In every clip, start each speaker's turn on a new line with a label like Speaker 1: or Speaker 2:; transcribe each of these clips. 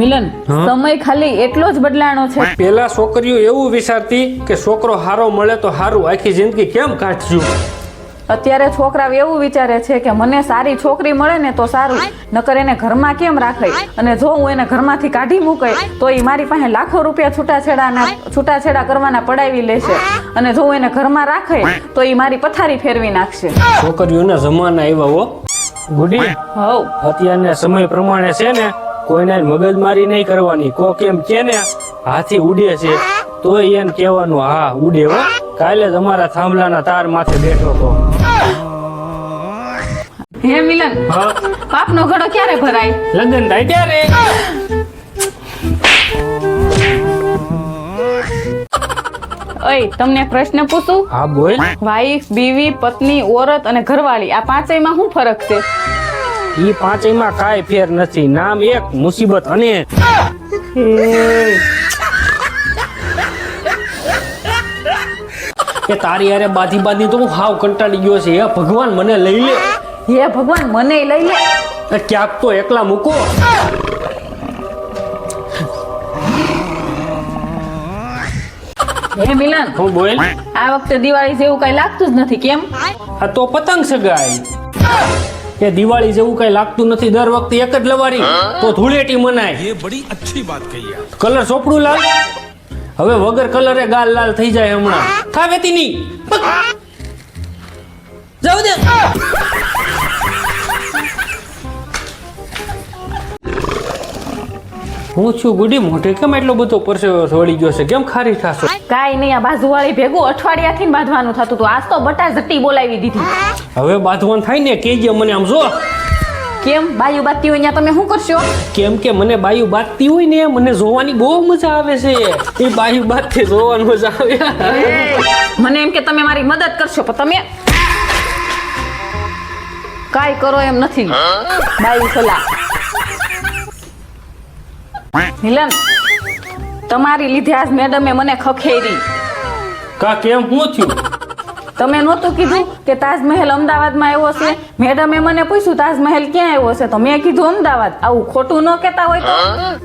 Speaker 1: મિલન સમય ખાલી એટલો જ બદલાણો છે.
Speaker 2: પેલા છોકરીઓ એવું વિચારતી કે છોકરો હારો મળે તો હારું આખી જિંદગી કેમ કાઢ્યું
Speaker 1: અત્યારે છોકરાઓ એવું વિચારે છે કે મને સારી છોકરી મળે ને તો સારું નકર એને ઘરમાં કેમ રાખે? અને જો હું એને ઘરમાંથી કાઢી મૂકે તો એ મારી પાસે લાખો રૂપિયા છૂટાછેડાના છૂટાછેડા કરવાના પડાવી લેશે. અને જો હું એને ઘરમાં રાખે તો એ મારી પથારી ફેરવી નાખશે.
Speaker 2: છોકરીઓના જમાના એવા હો. ગુડી
Speaker 1: હવ.
Speaker 2: અત્યારના સમય પ્રમાણે છે ને કોઈને મગજમારી નહીં કરવાની. કોક એમ કે ને હાથી ઉડે છે તો એને કહેવાનું હા ઉડે હો. કાલે તમારા થાંભલાના તાર માથે બેઠો હતો.
Speaker 1: હે મિલન પાપનો ઘડો ક્યારે ભરાય?
Speaker 2: લગ્ન થાય ત્યારે.
Speaker 1: ઓય તમને પ્રશ્ન પૂછું?
Speaker 2: હા બોલ.
Speaker 1: વાઈફ બીવી પત્ની ઓરત અને ઘરવાળી આ પાંચેયમાં શું ફરક છે?
Speaker 2: ઈ પાંચેયમાં કાંઈ ફેર નથી. નામ એક મુસીબત અને કે તારી યારે બાધી બાધી તો હું હાવ કંટાળી ગયો છે. હે ભગવાન મને લઈ લે.
Speaker 1: હે ભગવાન મને લઈ લે.
Speaker 2: ક્યાંક તો એકલા મૂકો.
Speaker 1: હે મિલન
Speaker 2: હું બોલ.
Speaker 1: આ વખતે દિવાળી જેવું કઈ લાગતું જ નથી કેમ?
Speaker 2: આ તો પતંગ સગાઈ. કે દિવાળી જેવું કઈ લાગતું નથી દર વખતે એક જ લવારી. તો ધૂળેટી મનાય.
Speaker 3: એ બડી અચ્છી વાત કહી
Speaker 2: કલર ચોપડું લાલ? હવે વગર કલરે ગાલ લાલ થઈ જાય હમણાં. ખાવેતી નહીં જાવ દે. હું છું ગુડી મોઢે. કેમ એટલો બધો પરસેવો વળી ગયો છે? કેમ ખારી થાશો
Speaker 1: કાઈ નહીં આ બાજુવાળી ભેગું અઠવાડિયાથી બાંધવાનું થતું હતું. આજ તો બટા જટ્ટી બોલાવી દીધી.
Speaker 2: હવે બાંધવાનું થાય ને કેજે મને આમ જો.
Speaker 1: કેમ? બાયુ બાતી હોય તમે શું કરશો?
Speaker 2: કેમ કે મને બાયુ બાતી હોય ને મને જોવાની બહુ મજા આવે છે. એ બાયુ બાતથી જોવાની મજા આવે.
Speaker 1: મને એમ કે તમે મારી મદદ કરશો પણ તમે કાઈ કરો એમ નથી. બાયુ સલાહ મિલન તમારી લીધે આજ મેડમે મને ખખેરી.
Speaker 2: કા કેમ? હું થયું?
Speaker 1: તમે નહોતું કીધું કે તાજમહેલ અમદાવાદમાં આવ્યો છે? મેડમે મને પૂછ્યું તાજમહેલ ક્યાં આવ્યો છે? તો મેં કીધું અમદાવાદ. આવું ખોટું ન કહેતા હોય તો?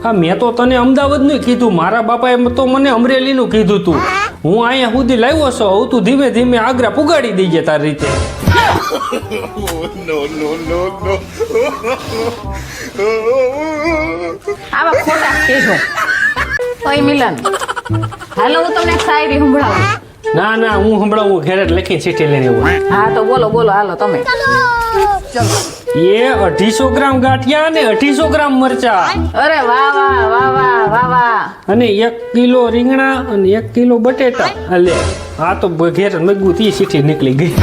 Speaker 2: હા મેં તો તને અમદાવાદનું કીધું. મારા બાપાએ તો મને અમરેલીનું કીધું તું. હું અહીંયા સુધી લાવ્યો છો. હું તું ધીમે ધીમે આગ્રા પુગાડી દઈએ તારી રીતે.
Speaker 3: નો નો નો no.
Speaker 1: આવા ખોટા કહેજો ઓય મિલન હાલો હું તમને એક શાયરી સંભળાવું
Speaker 2: ના ના હું હમણાં હું ઘેરે જ લખીને ચીઠી લઈને આવ્યો
Speaker 1: હા તો બોલો બોલો હાલો તમે
Speaker 2: એ અઢીસો ગ્રામ ગાંઠિયા અને અઢીસો ગ્રામ મરચા
Speaker 1: અરે વાહ વાહ વાહ વાહ વાહ વાહ
Speaker 2: અને એક કિલો રીંગણા અને એક કિલો બટેટા. અલે આ તો ઘેર મગું તી ચીઠી નીકળી ગઈ.